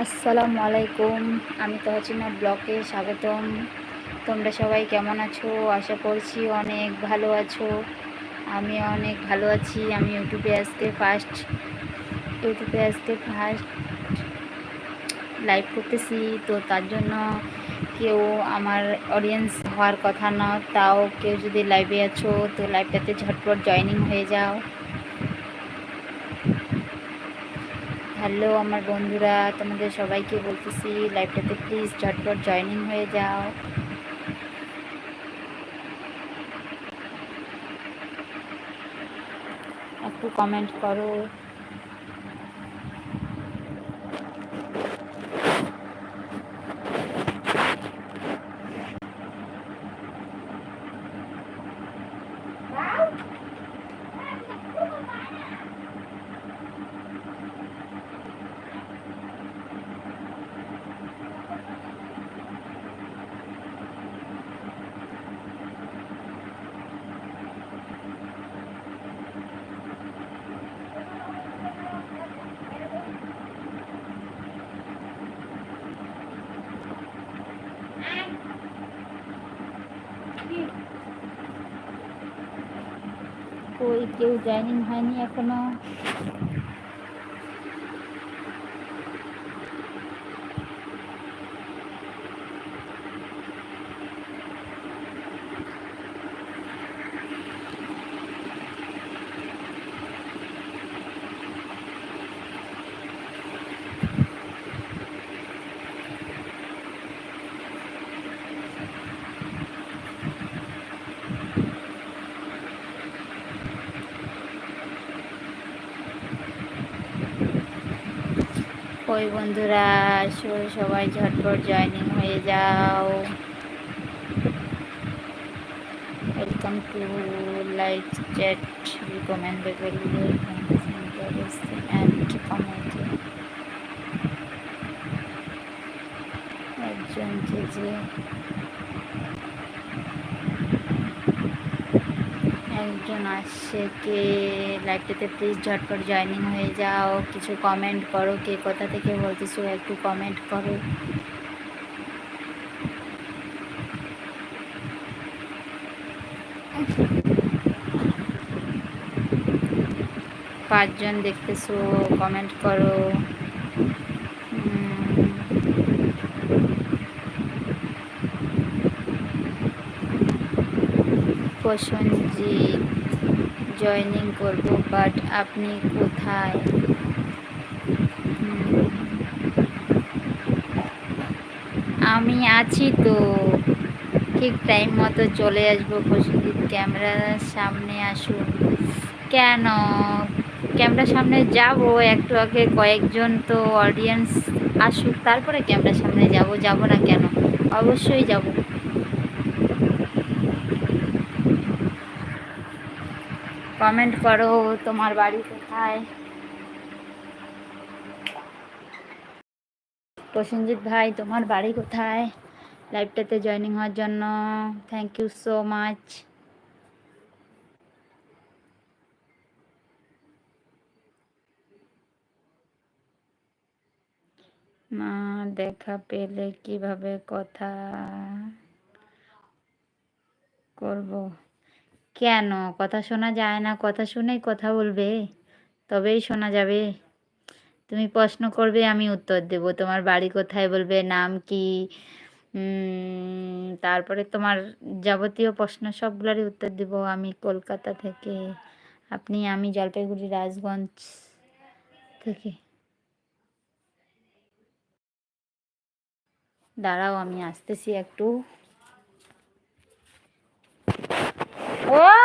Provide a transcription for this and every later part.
আসসালামু আলাইকুম আমি তহচিনা ব্লকে স্বাগতম। তোমরা সবাই কেমন আছো? আশা করছি অনেক ভালো আছো। আমি অনেক ভালো আছি। আমি ইউটিউবে আজকে ফার্স্ট ইউটিউবে আজকে ফার্স্ট লাইভ করতেছি। তো তার জন্য কেউ আমার অডিয়েন্স হওয়ার কথা না, তাও কেউ যদি লাইভে আছো, তো লাইভটাতে ঝটপট জয়নিং হয়ে যাও। হ্যালো আমার বন্ধুরা, তোমাদের সবাইকে বলতেছি লাইভটাতে প্লিজ ঝটপট জয়নিং হয়ে যাও। একটু কমেন্ট করো কই কেউ জয়নিং হয়নি এখনও ওই বন্ধুরা? আসো সবাই ঝটপট জয়নিং হয়ে যাও। Welcome to like chat recommendable and comment একজন যে যে একজন আসছে কে লাইভটাতে প্লিজ ঝটপট জয়নিং হয়ে যাও। কিছু কমেন্ট করো কে কোথা থেকে বলতেছো একটু কমেন্ট করো। পাঁচজন দেখতেছো কমেন্ট করো। উম, প্রসঞ্জিৎ জয়নিং করব বাট আপনি কোথায়? আমি আছি তো। ঠিক টাইম মতো চলে আসব প্রসঞ্জিৎ ক্যামেরার সামনে আসুন। কেন? ক্যামেরার সামনে যাব, একটু আগে কয়েকজন তো অডিয়েন্স আসুক, তারপরে ক্যামেরার সামনে যাব যাব না কেন? অবশ্যই যাব। কমেন্ট করো তোমার বাড়ি কোথায়? প্রসেনজিৎ ভাই, তোমার বাড়ি কোথায়? লাইভটাতে জয়েনিং হওয়ার জন্য থ্যাংক ইউ সো মাচ মা দেখা পেলে কীভাবে কথা করব? কেন? কথা শোনা যায় না, কথা শুনেই কথা বলবে, তবেই শোনা যাবে। তুমি প্রশ্ন করবে, আমি উত্তর দেব। তোমার বাড়ি কোথায় বলবে, নাম কি? তারপরে তোমার যাবতীয় প্রশ্ন সবগুলোরই উত্তর দেব আমি কলকাতা থেকে। আপনি, আমি জলপাইগুড়ি, রাজগঞ্জ থেকে। দাঁড়াও, আমি আসতেছি একটু। ও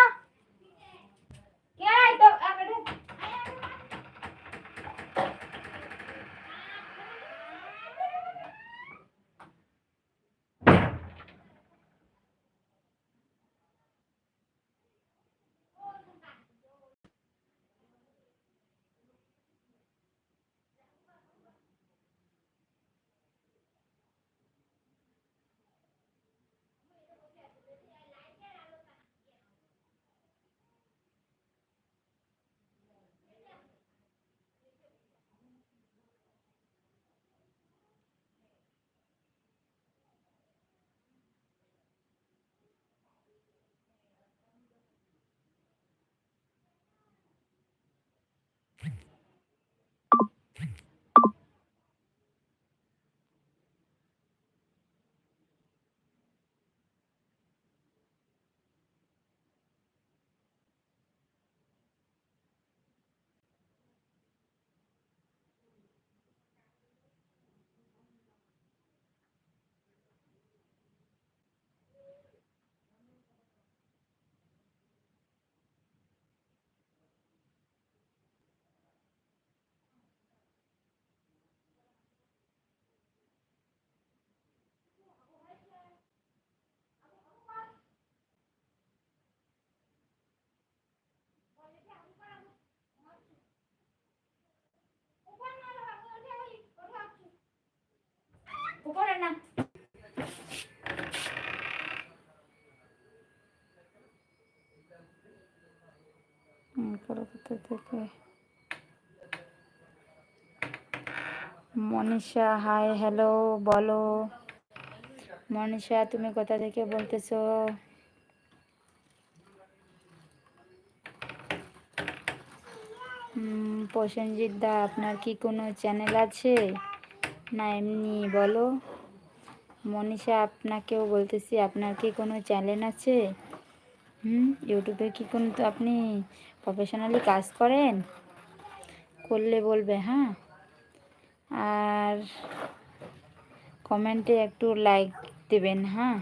উপরে না থেকে। মনীষা হাই হ্যালো বলো। মনীষা, তুমি কোথা থেকে বলতেছো? প্রসেনজিৎ দা, আপনার কি কোনো চ্যানেল আছে? না, এমনি বলো। মনীষা, আপনাকেও বলতেছি, আপনার কি কোনো চ্যানেল আছে? হুম ইউটিউবে কি কোনো তো আপনি প্রফেশনালি কাজ করেন? করলে বলবে হ্যাঁ। আর কমেন্টে একটু লাইক দেবেন হ্যাঁ।